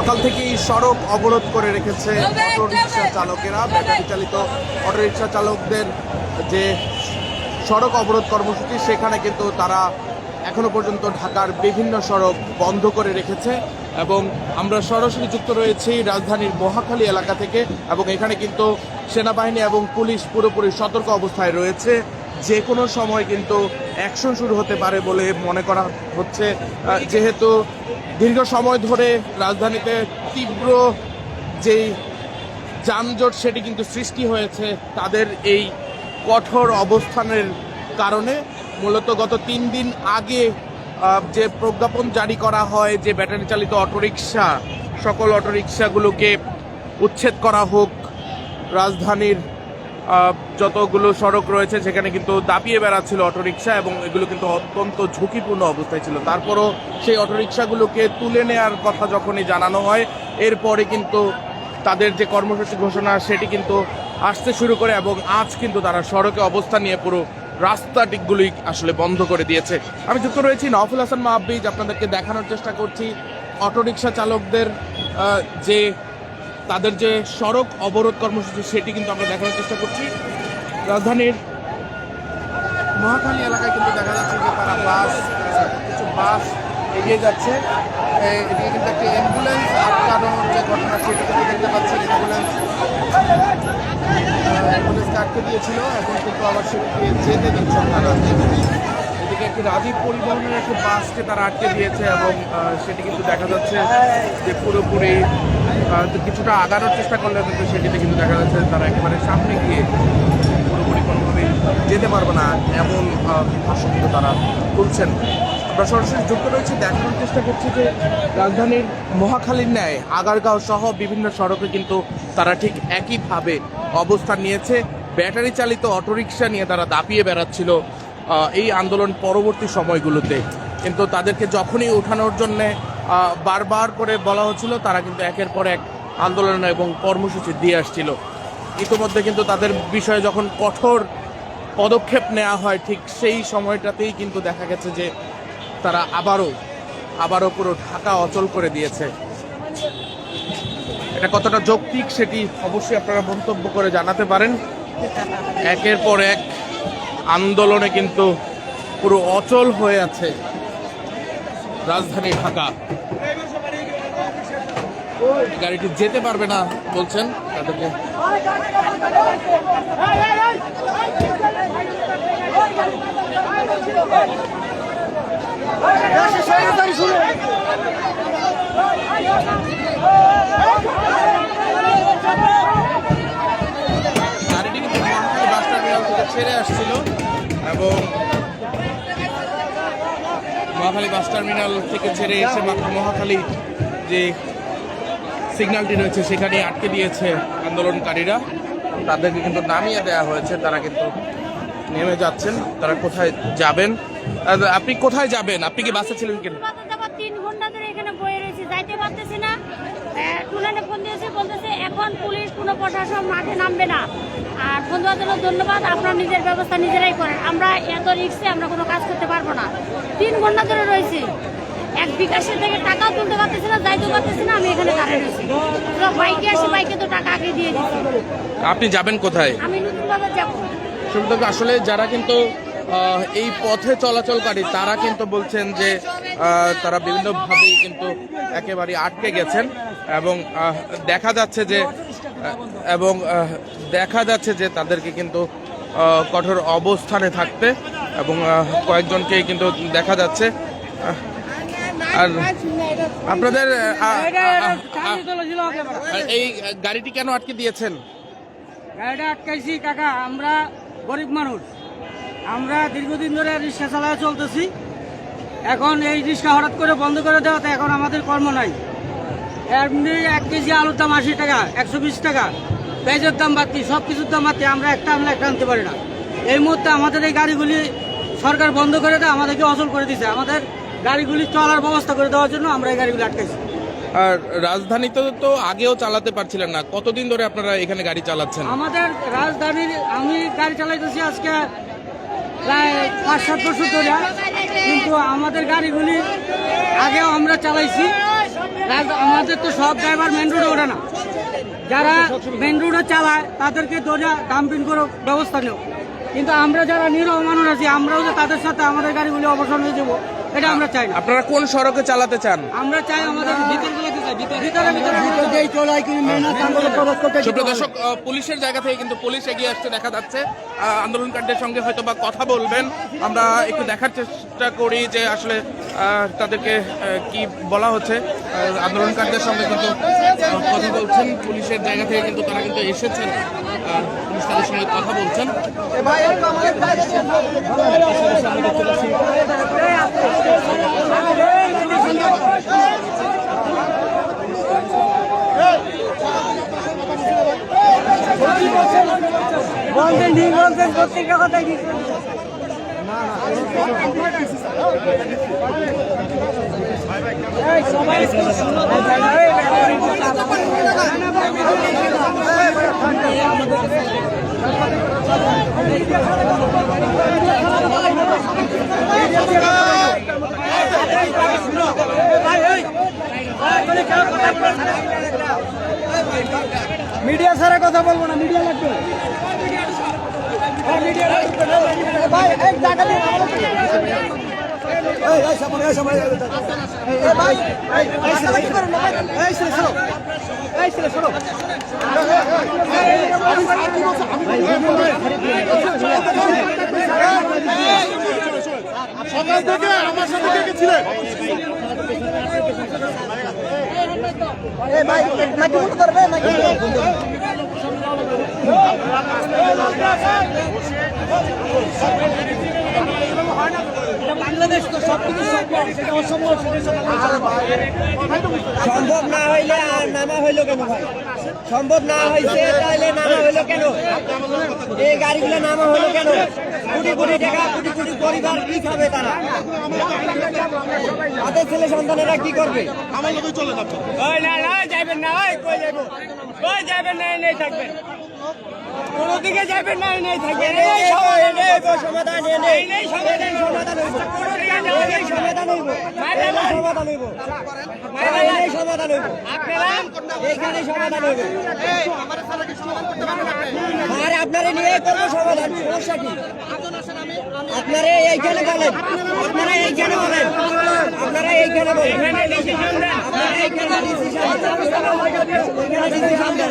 সকাল থেকেই সড়ক অবরোধ করে রেখেছে অটোরিকশা চালকেরা। ব্যাটারি চালিত অটোরিকশা চালকদের যে সড়ক অবরোধ কর্মসূচি, সেখানে কিন্তু তারা এখনও পর্যন্ত ঢাকার বিভিন্ন সড়ক বন্ধ করে রেখেছে এবং আমরা সরাসরি যুক্ত রয়েছি রাজধানীর মহাখালী এলাকা থেকে এবং এখানে কিন্তু সেনাবাহিনী এবং পুলিশ পুরোপুরি সতর্ক অবস্থায় রয়েছে। যে কোনো সময় কিন্তু অ্যাকশন শুরু হতে পারে বলে মনে করা হচ্ছে। যেহেতু দীর্ঘ সময় ধরে রাজধানীতে তীব্র যেই যানজট সেটি কিন্তু সৃষ্টি হয়েছে তাদের এই কঠোর অবস্থানের কারণে। মূলত গত তিন দিন আগে যে প্রজ্ঞাপন জারি করা হয়, যে ব্যাটারি চালিত অটোরিকশা, সকল অটোরিকশাগুলোকে উচ্ছেদ করা হোক, রাজধানীর যতগুলো সড়ক রয়েছে, সেখানে কিন্তু দাপিয়ে বেড়াচ্ছিল অটোরিকশা এবং এগুলো কিন্তু অত্যন্ত ঝুঁকিপূর্ণ অবস্থায় ছিল। তারপরও সেই অটোরিকশাগুলোকে তুলে নেওয়ার কথা যখনই জানানো হয়, এরপরে কিন্তু তাদের যে কর্মসূচি ঘোষণা, সেটি কিন্তু আসতে শুরু করে এবং আজ কিন্তু তারা সড়কে অবস্থান নিয়ে পুরো রাস্তা রাস্তাটিগুলি আসলে বন্ধ করে দিয়েছে। আমি যুক্ত রয়েছি নওফুল হাসান মাহবিজ আপনাদেরকে দেখানোর চেষ্টা করছি। অটোরিকশা চালকদের যে তাদের যে সড়ক অবরোধ কর্মসূচি, সেটি কিন্তু আমরা দেখানোর চেষ্টা করছি। রাজধানীর মহাখালী এলাকায় কিন্তু দেখা যাচ্ছে যে তারা বাস, কিছু বাস এগিয়ে যাচ্ছে। এদিকে কিন্তু একটি অ্যাম্বুলেন্স আটকানোর যে ঘটনা, সেটি কিন্তু দেখতে পাচ্ছি। অ্যাম্বুলেন্স অ্যাম্বুলেন্সকে আটকে দিয়েছিল। এখন কিন্তু আবার সেটিকে যেতে দিচ্ছেন তারা। রাজীব পরিবহনের একটি বাসকে তারা আটকে দিয়েছে এবং সেটি কিন্তু দেখা যাচ্ছে যে পুরোপুরি কিছুটা আগানোর চেষ্টা করলে কিন্তু সেটিতে কিন্তু দেখা যাচ্ছে তারা একেবারে সামনে গিয়ে পুরোপুরি কোনোভাবে যেতে পারবে না এমন ভাষ্য কিন্তু তারা তুলছেন। আমরা সরাসরি যুক্ত রয়েছি, দেখানোর চেষ্টা করছি যে রাজধানীর মহাখালীর ন্যায় আগারগাঁও সহ বিভিন্ন সড়কে কিন্তু তারা ঠিক একইভাবে অবস্থান নিয়েছে। ব্যাটারি চালিত অটোরিকশা নিয়ে তারা দাপিয়ে বেড়াচ্ছিল। এই আন্দোলন পরবর্তী সময়গুলোতে। কিন্তু তাদেরকে যখনই ওঠানোর জন্যে বারবার করে বলা হচ্ছিল, তারা কিন্তু একের পর এক আন্দোলন এবং কর্মসূচি দিয়ে আসছিল। ইতিমধ্যে কিন্তু তাদের বিষয়ে যখন কঠোর পদক্ষেপ নেওয়া হয়, ঠিক সেই সময়টাতেই কিন্তু দেখা গেছে যে, তারা আবারও আবারও পুরো ঢাকা অচল করে দিয়েছে। এটা কতটা যৌক্তিক সেটি অবশ্যই আপনারা মন্তব্য করে জানাতে পারেন। একের পর এক আন্দোলনে কিন্তু পুরো অচল হয়ে আছে রাজধানী ঢাকা। গাড়িটি যেতে পারবে না বলছেন, তাদেরকে গাড়িটি ছেড়ে আসছিল। এবং মহাখালী বাস টার্মিনাল থেকে ছেড়ে এসে মহাখালী যে সিগন্যালটি রয়েছে, সেখানে আটকে দিয়েছে আন্দোলনকারীরা। তাদেরকে কিন্তু নামিয়ে দেওয়া হয়েছে, তারা কিন্তু নেমে যাচ্ছেন। তারা কোথায় যাবেন? আপনি কোথায় যাবেন? আপনি কি বাসে ছিলেন কিনা? তিন ঘণ্টা ধরে এখানে বয়ে রয়েছি, যাইতে পারতেছি না। টুলানে ফোন দিয়েছে বলতেছে এখন পুলিশ কোনো প্রশাসন মাঠে নামবে না। আর বন্ধু বান্ধবের ধন্যবাদ। আপনারা নিজের ব্যবস্থা নিজেরাই করেন। আমরা এত রিক্সে আমরা কোনো কাজ করতে পারব না। তিন ঘণ্টা ধরে রয়েছি। এক বিকাশের থেকে টাকাও তুলতে পারতেছি না যাইতে পারতেছি না আমি এখানে দাঁড়িয়ে রয়েছি। বাইকে আসি বাইকে তো টাকা আগে দিয়ে দিচ্ছি আপনি যাবেন কোথায়? আমি নতুন বাজার যাব আসলে যারা কিন্তু এই পথে চলাচলকারী তারা কিন্তু বলছেন যে তারা বিভিন্নভাবেই কিন্তু একেবারে আটকে গেছেন এবং দেখা যাচ্ছে যে এবং দেখা যাচ্ছে যে তাদেরকে কিন্তু কঠোর অবস্থানে থাকতে এবং আহ, কয়েকজনকে কিন্তু দেখা যাচ্ছে। আর আপনাদের এই গাড়িটি কেন আটকে দিয়েছেন? গাড়িটা আটকাইছি কাকা আমরা গরিব মানুষ। আমরা দীর্ঘদিন ধরে রিক্সা চালায় চলতেছি। এখন এই রিক্সা হঠাৎ করে বন্ধ করে দেওয়াতে এখন আমাদের কর্ম নাই। এমনি এক কেজি আলুর দাম আশি টাকা একশো বিশ টাকা। পেঁয়াজের দাম বাড়তি সব কিছুর দাম বাড়তি আমরা একটা আমরা একটা আনতে পারি না। এই মুহূর্তে আমাদের এই গাড়িগুলি সরকার বন্ধ করে দেয় আমাদেরকে অচল করে দিছে। আমাদের গাড়িগুলি চলার ব্যবস্থা করে দেওয়ার জন্য আমরা এই গাড়িগুলি আটকাইছি। আর রাজধানীতে তো আগেও চালাতে পারছিলেন না। কতদিন ধরে আপনারা এখানে গাড়ি চালাচ্ছেন? আমাদের রাজধানীর আমি গাড়ি চালাইতেছি আজকে প্রায় পাঁচ, সাত বছর ধরে। কিন্তু আমাদের গাড়িগুলি আগেও আমরা চালাইছি। আমাদের তো সব ড্রাইভার মেন রোডে ওঠে না। যারা মেন রোডে চালায়, তাদেরকে দরিয়া ডাম্পিং করে ব্যবস্থা নেব। কিন্তু আমরা যারা নিরহ মানুষ আছি, আমরাও যে তাদের সাথে আমাদের গাড়িগুলি অবসর হয়ে যাব। এটা আমরা চাই আপনারা কোন সড়কে চালাতে চান? আমরা চাই আমাদের ভিতরগুলোতে চাই। ভিতরে ভিতরে। ভিতরে সুপ্রিয় দর্শক পুলিশের জায়গা থেকে কিন্তু পুলিশ এগিয়ে আসছে দেখা যাচ্ছে। আহ, আন্দোলনকারীদের সঙ্গে হয়তো বা কথা বলবেন। আমরা একটু দেখার চেষ্টা করি যে আসলে তাদেরকে কি বলা হচ্ছে। আন্দোলনকারীদের সঙ্গে কিন্তু কথা বলছেন। পুলিশের জায়গা থেকে কিন্তু তারা কিন্তু এসেছেন। পুলিশ তাদের সঙ্গে কথা বলছেন। বলছেন ঠিক বলছেন প্রত্যেকটা কথাই ঠিক ছাড়া কথা বলব না মিডিয়া লাগবে সকাল থেকে আমার সাথে কে কে ছিলেন সম্ভব সেটা অসম্ভব সম্ভব না হইলে নামা হইল কেন ভাই? সম্ভব না হইছে তাহলে নামা হইল কেন? এই গাড়িগুলো নামা হইল কেন? কোটি কোটি টাকা কোটি কোটি পরিবার কি খাবে তারা? তাদের ছেলে সন্তানেরা কি করবে? আমার লোকে চলে যাচ্ছে ওই না না যাবেন না ওই কই যাবেন ওই যাবেন না নেই থাকবেন। কোনো দিকে যাবেন না নেই থাকবেন। এই সমাধান, এই সমাধান, সমাধান। এই আর আপনারা নিয়ে করব সমাধান। সমস্যা কি? আপনারা এইখানে বলেন। আপনারা এইখানে বলেন। আপনারা এইখানে বলেন। আপনারা এইখানে decision দেন। এইখানে decision দেন।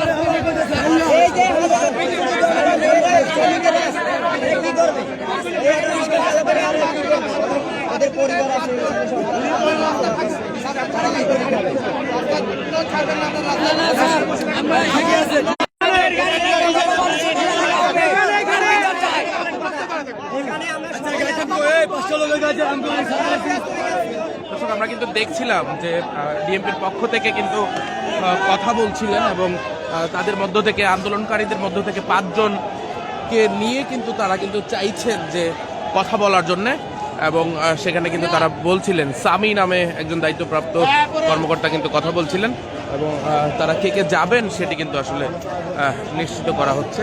এই যে শ্রমিকেরা এরা কি আমরা কিন্তু দেখছিলাম যে ডিএমপির পক্ষ থেকে কিন্তু কথা বলছিলেন এবং তাদের মধ্য থেকে, আন্দোলনকারীদের মধ্য থেকে পাঁচজনকে নিয়ে কিন্তু তারা কিন্তু চাইছেন যে কথা বলার জন্য এবং সেখানে কিন্তু তারা বলছিলেন, সামি নামে একজন দায়িত্বপ্রাপ্ত কর্মকর্তা কিন্তু কথা বলছিলেন এবং তারা কে কে যাবেন সেটি কিন্তু আসলে নিশ্চিত করা হচ্ছে।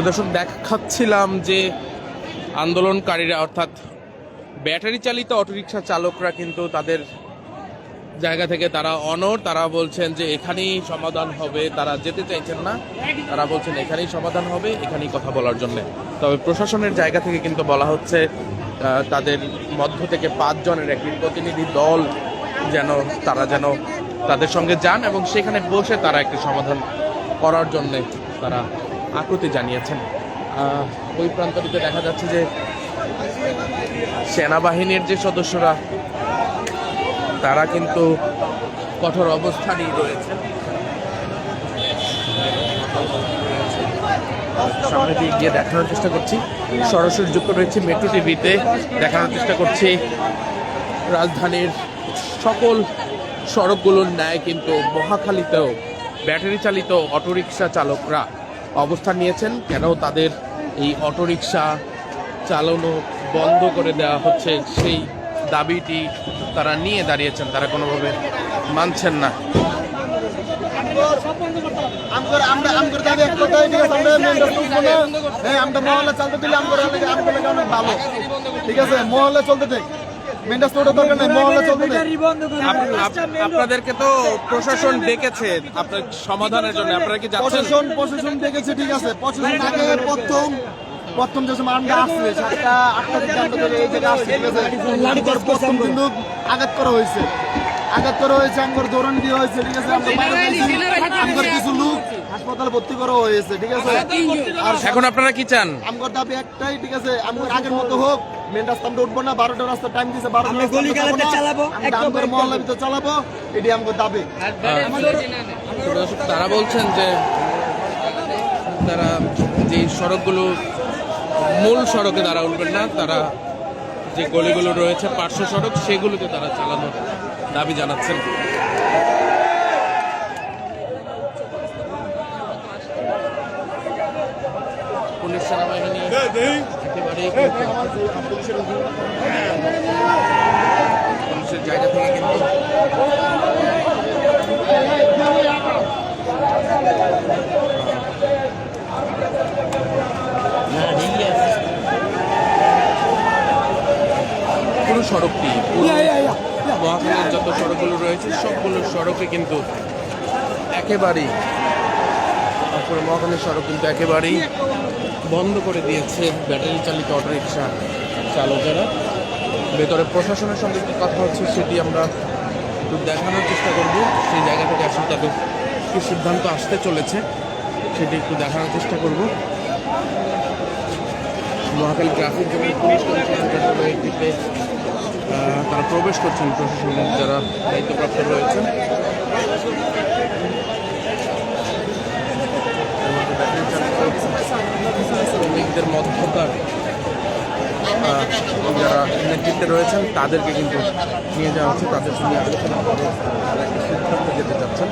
দর্শক দেখাচ্ছিলাম যে আন্দোলনকারীরা অর্থাৎ ব্যাটারি চালিত অটোরিকশা চালকরা কিন্তু তাদের জায়গা থেকে তারা অনর তারা বলছেন যে এখানেই সমাধান হবে, তারা যেতে চাইছেন না। তারা বলছেন এখানেই সমাধান হবে, এখানেই কথা বলার জন্য। তবে প্রশাসনের জায়গা থেকে কিন্তু বলা হচ্ছে তাদের মধ্য থেকে পাঁচজনের একটি প্রতিনিধি দল যেন, তারা যেন তাদের সঙ্গে যান এবং সেখানে বসে তারা একটি সমাধান করার জন্য তারা আকুতি জানিয়েছেন। ওই প্রান্তটিতে দেখা যাচ্ছে যে সেনাবাহিনীর যে সদস্যরা তারা কিন্তু কঠোর অবস্থানই রয়েছে। সামনে দিয়ে গিয়ে দেখানোর চেষ্টা করছি। সরাসরি যুক্ত রয়েছে মেট্রো টিভিতে। দেখানোর চেষ্টা করছি রাজধানীর সকল সড়কগুলোর ন্যায় কিন্তু মহাখালীতেও ব্যাটারি চালিত অটোরিকশা চালকরা অবস্থান নিয়েছেন। কেন তাদের এই অটোরিকশা চালানো বন্ধ করে দেওয়া হচ্ছে সেই দাবিটি তারা নিয়ে দাঁড়িয়েছেন তারা কোনোভাবে মানছেন না। আপনাদেরকে তো প্রশাসন ডেকেছে আপনার সমাধানের জন্য আপনারা কি প্রশাসন প্রশাসন ডেকেছে ঠিক আছে। প্রশাসন আগে প্রথম প্রথম যে সময় আমরা আসছে সাতটা আটটা আমরা এই জায়গায় আসছি প্রথম কিন্তু আঘাত করা হয়েছে। আঘাত করা হয়েছে আমগর দৌড়ান দিয়ে হয়েছে ঠিক আছে? আমরা কিছু লোক হাসপাতালে ভর্তি করা হয়েছে ঠিক আছে? আর এখন আপনারা কি চান? আমগর দাবি একটাই ঠিক আছে? আমগর আগের মতো হোক মেন রাস্তা আমরা উঠবো না বারোটা রাস্তা টাইম দিছে বারোটা আমরা গলি গালাতে চালাবো, আমরা। মহল্লা ভিতরে চালাবো এটি আমগর দাবি। তারা বলছেন যে তারা যে সড়কগুলো মূল সড়কে তারা উঠবেন না, তারা যে গলিগুলো রয়েছে, পার্শ্ব সড়ক, সেগুলোতে তারা চালানোর দাবি জানাচ্ছেন। পুলিশ সেনাবাহিনী জায়গা কিন্তু পুরো সড়কটি পুরো মহাখালীর যত সড়কগুলো রয়েছে, সবগুলো সড়কে কিন্তু একেবারেই, তারপরে মহাখালীর সড়ক কিন্তু একেবারেই বন্ধ করে দিয়েছে ব্যাটারি চালিত অটোরিকশা চালকেরা। ভেতরে প্রশাসনের সঙ্গে কি কথা হচ্ছে, সেটি আমরা একটু দেখানোর চেষ্টা করব। সেই জায়গা থেকে আসলে তাদের কি সিদ্ধান্ত আসতে চলেছে, সেটি একটু দেখানোর চেষ্টা করব। মহাকালী ট্রাফিক এবং পুলিশ কমিশনার একটিতে তারা প্রবেশ করছেন প্রশাসনের যারা দায়িত্বপ্রাপ্ত রয়েছেন শ্রমিকদের মধ্যকার যারা নেতৃত্বে রয়েছেন, তাদেরকে কিন্তু নিয়ে যাওয়া হচ্ছে, তাদের সঙ্গে আলোচনা করে তারা সিদ্ধান্ত যেতে চাচ্ছেন